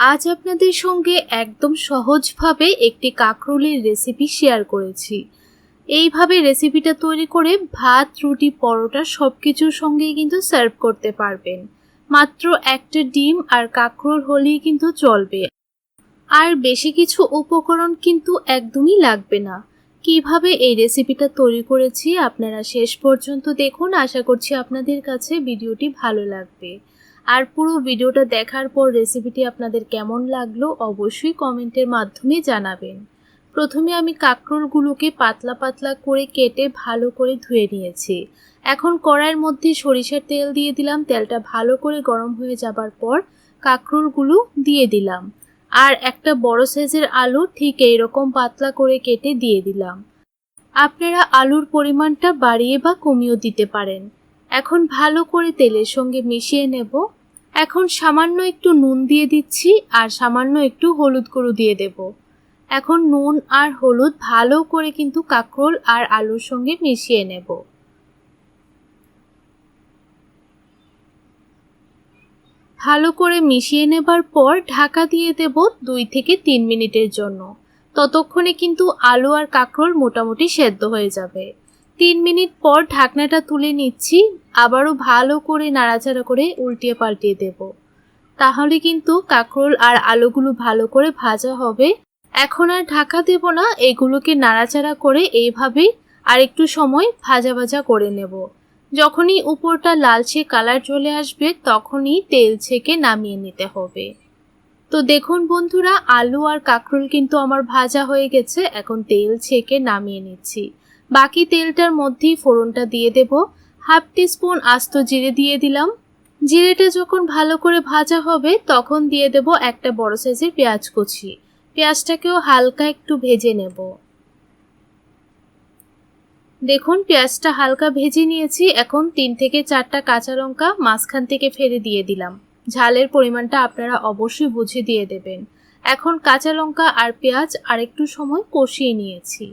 আজ আপনাদের সঙ্গে একদম সহজভাবে একটি কাঁকরোলের রেসিপি শেয়ার করেছি। এইভাবে রেসিপিটা তৈরি করে ভাত, রুটি, পরোটা সব কিছুর সঙ্গেই কিন্তু সার্ভ করতে পারবেন। মাত্র একটা ডিম আর কাঁকরোল হলেই কিন্তু চলবে। আর বেশি কিছু উপকরণ কিন্তু একদমই লাগবে না। কীভাবে এই রেসিপিটা তৈরি করেছি আপনারা শেষ পর্যন্ত দেখুন। আশা করছি আপনাদের কাছে ভিডিওটি ভালো লাগবে। আর পুরো ভিডিওটা দেখার পর রেসিপিটি আপনাদের কেমন লাগল অবশ্যই কমেন্টের মাধ্যমে জানাবেন। প্রথমে আমি কাঁকরোলগুলোকে পাতলা পাতলা করে কেটে ভালো করে ধুয়ে নিয়েছি। এখন কড়াইয়ের মধ্যে সরিষার তেল দিয়ে দিলাম, তেলটা ভালো করে গরম হয়ে যাবার পর কাঁকরোলগুলো দিয়ে দিলাম। আর একটা বড় সাইজের আলু ঠিক এইরকম পাতলা করে কেটে দিয়ে দিলাম। আপনারা আলুর পরিমাণটা বাড়িয়ে বা কমিয়েও দিতে পারেন। এখন ভালো করে তেলের সঙ্গে মিশিয়ে নেব। এখন সামান্য একটু নুন দিয়ে দিচ্ছি আর সামান্য একটু হলুদ গুঁড়ো দিয়ে দেব। এখন নুন আর হলুদ ভালো করে কিন্তু কাঁকরোল আর আলুর সঙ্গে মিশিয়ে নেব। ভালো করে মিশিয়ে নেবার পর ঢাকা দিয়ে দেব দুই থেকে তিন মিনিটের জন্য। ততক্ষণে কিন্তু আলু আর কাঁকরোল মোটামুটি সেদ্ধ হয়ে যাবে। তিন মিনিট পর ঢাকনাটা তুলে নিচ্ছি, আবারও ভালো করে নাড়াচাড়া করে উল্টিয়ে পাল্টিয়ে দেব। তাহলে কিন্তু কাঁকরোল আর আলুগুলো ভালো করে ভাজা হবে। এখন আর ঢাকা দেব না, এগুলোকে নাড়াচাড়া করে এইভাবেই আর একটু সময় ভাজা ভাজা করে নেব। যখনই উপরটা লালচে কালার চলে আসবে, তখনই তেল ছেঁকে নামিয়ে নিতে হবে। তো দেখুন বন্ধুরা, আলু আর কাঁকরোল কিন্তু আমার ভাজা হয়ে গেছে। এখন তেল ছেঁকে নামিয়ে নিচ্ছি। বাকি তেলটার মধ্যেই ফোড়নটা দিয়ে দেব। হাফ টিস্পুন আস্ত জিরে দিয়ে দিলাম। জিরেটা যখন ভালো করে ভাজা হবে, তখন দিয়ে দেব একটা বড় সাইজের পেঁয়াজ কুচি। পেঁয়াজটাকেও হালকা একটু ভেজে নেব। দেখুন, পেঁয়াজটা হালকা ভেজে নিয়েছি। এখন তিন থেকে চারটা কাঁচা লঙ্কা মাঝখান থেকে ফেলে দিয়ে দিলাম। ঝালের পরিমাণটা আপনারা অবশ্যই বুঝে দিয়ে দেবেন। এখন কাঁচা লঙ্কা আর পেঁয়াজ আরেকটু সময় কষিয়ে নিয়েছি।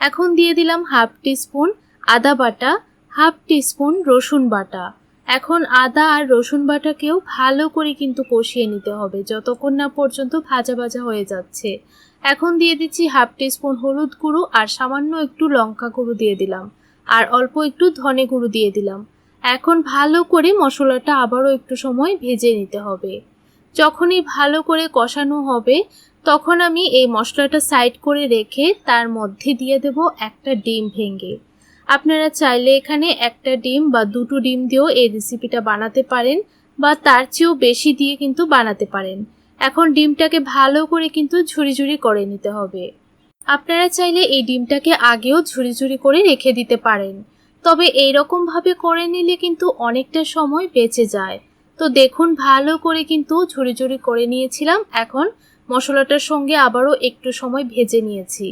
এখন দিয়ে দিলাম হাফ টিস্পুন আদা বাটা, হাফ টিস্পুন রসুন বাটা। এখন আদা আর রসুন বাটাকেও ভালো করে কিন্তু কষিয়ে নিতে হবে, যতক্ষণ না পর্যন্ত ভাজা ভাজা হয়ে যাচ্ছে। এখন দিয়ে দিচ্ছি হাফ টিস্পুন হলুদ গুঁড়ো আর সামান্য একটু লঙ্কা গুঁড়ো দিয়ে দিলাম। আর অল্প একটু ধনে গুঁড়ো দিয়ে দিলাম। এখন ভালো করে মশলাটা আবারও একটু সময় ভেজে নিতে হবে। যখনই ভালো করে কষানো হবে, তখন আমি এই মশলাটা সাইড করে রেখে তার মধ্যে দিয়ে দেব একটা ডিম ভেঙে। আপনারা চাইলে এখানে একটা ডিম বা দুটো ডিম দিয়েও এই রেসিপিটা বানাতে পারেন বা তার চেয়েও বেশি দিয়ে কিন্তু বানাতে পারেন। এখন ডিমটাকে ভালো করে কিন্তু ঝুড়ি ঝুড়ি করে নিতে হবে। আপনারা চাইলে এই ডিমটাকে আগেও ঝুড়ি ঝুড়ি করে রেখে দিতে পারেন। তবে এইরকমভাবে করে নিলে কিন্তু অনেকটা সময় বেঁচে যায়। তো দেখুন, ভালো করে কিন্তু ঝুড়ি ঝুড়ি করে নিয়েছিলাম, এখন মশলাটার সঙ্গে আবারও একটু সময় ভেজে নিয়েছি।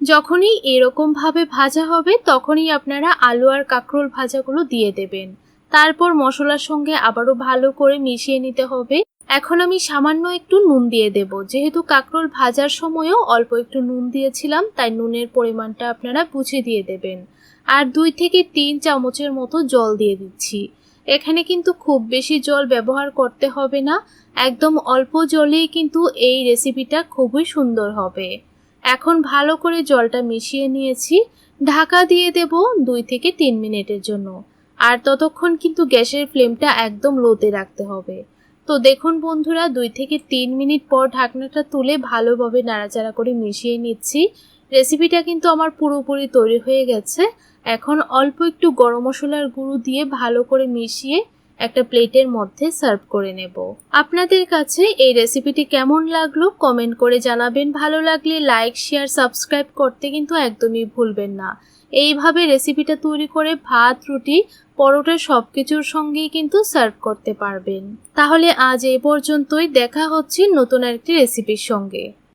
যখনই এরকমভাবে ভাজা হবে, তখনই আপনারা আলু আর কাঁকরোল ভাজাগুলো দিয়ে দেবেন। তারপর মশলার সঙ্গে আবারও ভালো করে মিশিয়ে নিতে হবে। এখন আমি সামান্য একটু নুন দিয়ে দেব। যেহেতু কাঁকরোল ভাজার সময়ও অল্প একটু নুন দিয়েছিলাম, তাই নুনের পরিমাণটা আপনারা বুঝে দিয়ে দেবেন। আর দুই থেকে তিন চামচের মতো জল দিয়ে দিচ্ছি। এখানে কিন্তু খুব বেশি জল ব্যবহার করতে হবে না, একদম অল্প জলেই কিন্তু এই রেসিপিটা খুবই সুন্দর হবে। এখন ভালো করে জলটা মিশিয়ে নিয়েছি, ঢাকা দিয়ে দেব দুই থেকে তিন মিনিটের জন্য। আর ততক্ষণ কিন্তু গ্যাসের ফ্লেমটা একদম লোতে রাখতে হবে। তো দেখুন বন্ধুরা, দুই থেকে তিন মিনিট পর ঢাকনাটা তুলে ভালোভাবে নাড়াচাড়া করে মিশিয়ে নিচ্ছি। রেসিপিটা কিন্তু আমার পুরোপুরি তৈরি হয়ে গেছে। এখন অল্প একটু গরম মশলার গুঁড়ো দিয়ে ভালো করে মিশিয়ে একটা প্লেটের মধ্যে সার্ভ করে নেব। আপনাদের কাছে এই রেসিপিটি কেমন লাগল কমেন্ট করে জানাবেন। ভালো লাগলে লাইক, শেয়ার, সাবস্ক্রাইব করতে কিন্তু একদমই ভুলবেন না। এইভাবে রেসিপিটা তৈরি করে ভাত, রুটি, পরোটা সব কিছুর সঙ্গেই কিন্তু সার্ভ করতে পারবেন। তাহলে আজ এই পর্যন্তই, দেখা হচ্ছে নতুন একটি রেসিপির সঙ্গে।